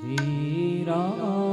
Tirana.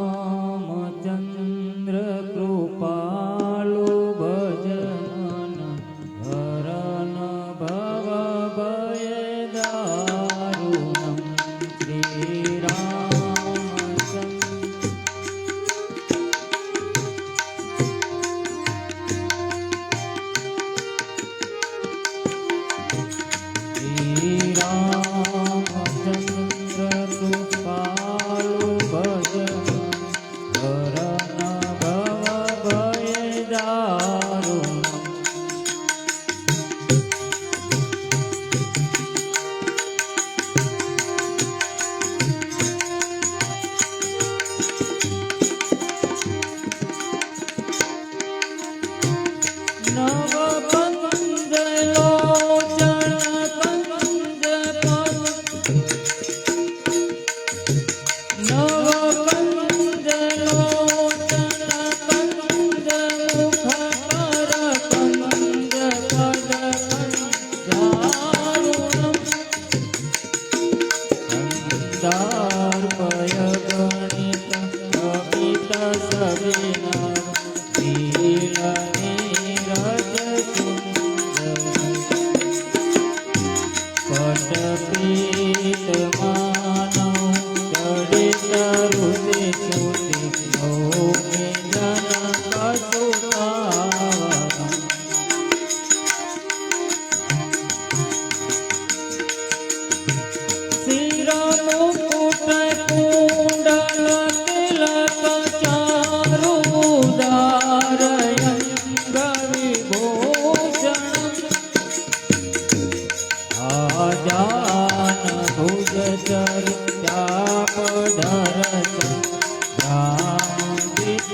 আমি જાન ભુજ ચર ચાપ ધરત રામ ગીત